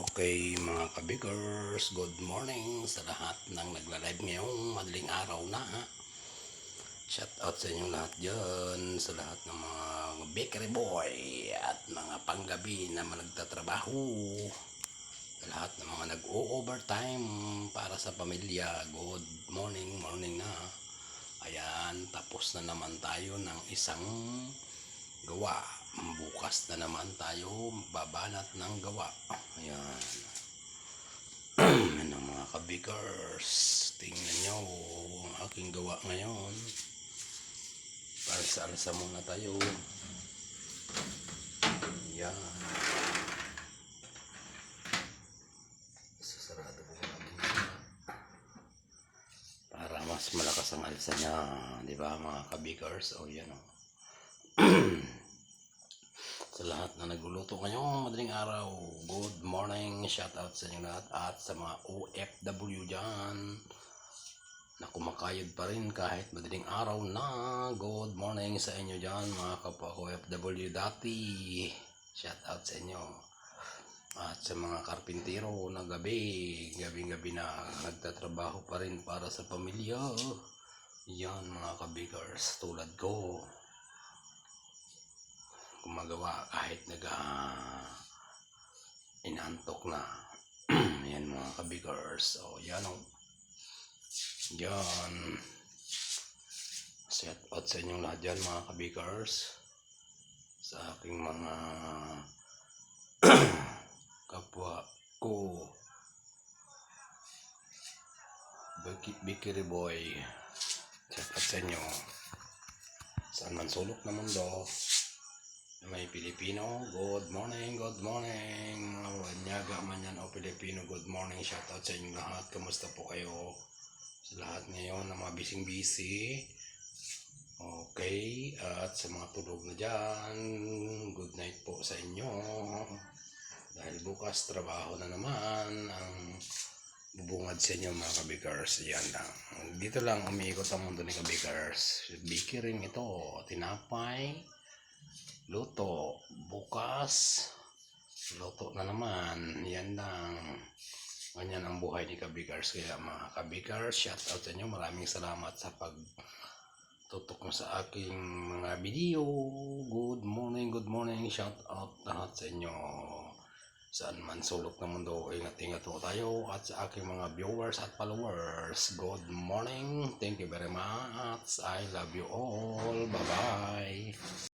Okay mga kabigers, good morning sa lahat ng nagla-live ngayong madaling araw na. ha. Shout out sa inyong lahat dyan, sa lahat ng mga bakery boy at mga panggabi na mga. Sa lahat ng mga nag-o-overtime para sa pamilya. Good morning, morning na. Ayan, tapos na naman tayo ng isang gawa. Bukas na naman tayo babanat ng gawa. Ayan. Yan ang mga kabikers. Tingnan nyo ang aking gawa ngayon. Palsa-alsa muna tayo. Yan. Sasarado namin para mas malakas ang alsa niya. Di ba mga kabikers? O yan o. sa lahat na nagluluto ngayong madaling araw. Good morning, shout out sa inyo lahat at sa mga OFW dyan na kumakayod pa rin kahit madaling araw na. Good morning sa inyo dyan mga kapwa OFW dati. Shout out sa inyo. At sa mga karpintero na gabi, gabi-gabi na nagtatrabaho pa rin para sa pamilya. Yan mga kabigars tulad ko gumagawa kahit nag uh, inantok na. Yan mga kabigers so yan o yan. Set out sa inyong lahat dyan mga kabigers sa aking mga kapwa ko. Biki- Bikiri boy. Set out sa inyo. Saan man sulok na mundo may Pilipino, good morning, good morning. Wanyaga man yan o Pilipino, good morning. Shout out sa inyong lahat. Kamusta po kayo? Sa lahat ngayon na mga busy-busy. Okay. At sa mga tulog na dyan, good night po sa inyo. Dahil bukas trabaho na naman ang bubungad sa inyo mga kabikers. Yan lang. Dito lang umiikot ang mundo ni kabikers. Rin ito. Tinapay luto. Bukas luto na naman. Yan lang. Ganyan ang buhay ni Kabikars kaya mga Kabikars shout out sa inyo. Maraming salamat sa pag tutok mo sa aking mga video. Good morning good morning. Shout out lahat sa inyo. Saan man sulok ng mundo ingat-ingat po tayo. At sa aking mga viewers at followers good morning. Thank you very much. I love you all. Bye bye